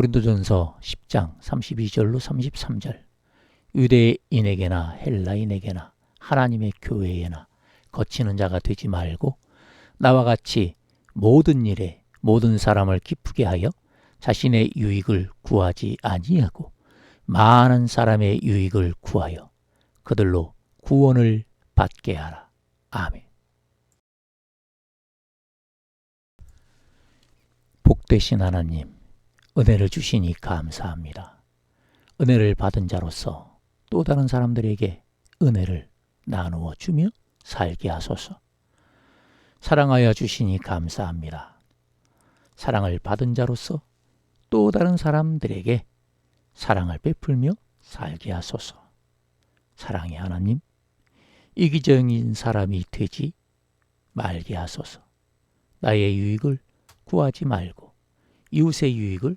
고린도전서 10장 32절로 33절 유대인에게나 헬라인에게나 하나님의 교회에나 거치는 자가 되지 말고 나와 같이 모든 일에 모든 사람을 기쁘게 하여 자신의 유익을 구하지 아니하고 많은 사람의 유익을 구하여 그들로 구원을 받게 하라. 아멘. 복되신 하나님, 은혜를 주시니 감사합니다. 은혜를 받은 자로서 또 다른 사람들에게 은혜를 나누어 주며 살게 하소서. 사랑하여 주시니 감사합니다. 사랑을 받은 자로서 또 다른 사람들에게 사랑을 베풀며 살게 하소서. 사랑의 하나님, 이기적인 사람이 되지 말게 하소서. 나의 유익을 구하지 말고 이웃의 유익을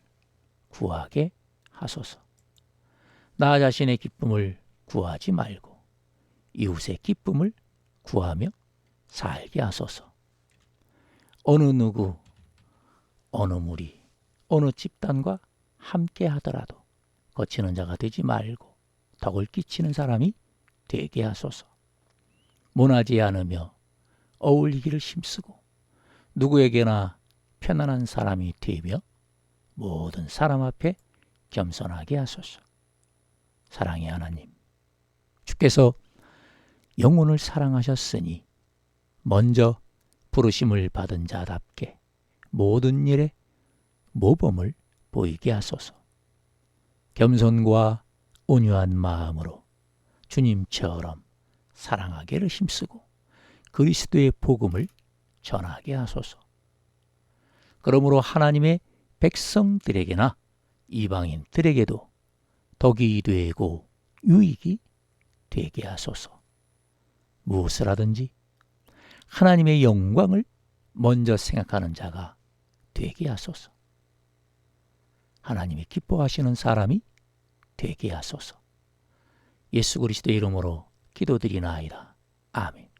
구하게 하소서. 나 자신의 기쁨을 구하지 말고 이웃의 기쁨을 구하며 살게 하소서. 어느 누구, 어느 무리, 어느 집단과 함께 하더라도 거치는 자가 되지 말고 덕을 끼치는 사람이 되게 하소서. 모나지 않으며 어울리기를 힘쓰고 누구에게나 편안한 사람이 되며 모든 사람 앞에 겸손하게 하소서. 사랑의 하나님, 주께서 영혼을 사랑하셨으니 먼저 부르심을 받은 자답게 모든 일에 모범을 보이게 하소서. 겸손과 온유한 마음으로 주님처럼 사랑하기를 힘쓰고 그리스도의 복음을 전하게 하소서. 그러므로 하나님의 백성들에게나 이방인들에게도 덕이 되고 유익이 되게 하소서. 무엇을 하든지 하나님의 영광을 먼저 생각하는 자가 되게 하소서. 하나님이 기뻐하시는 사람이 되게 하소서. 예수 그리스도의 이름으로 기도드리나이다. 아멘.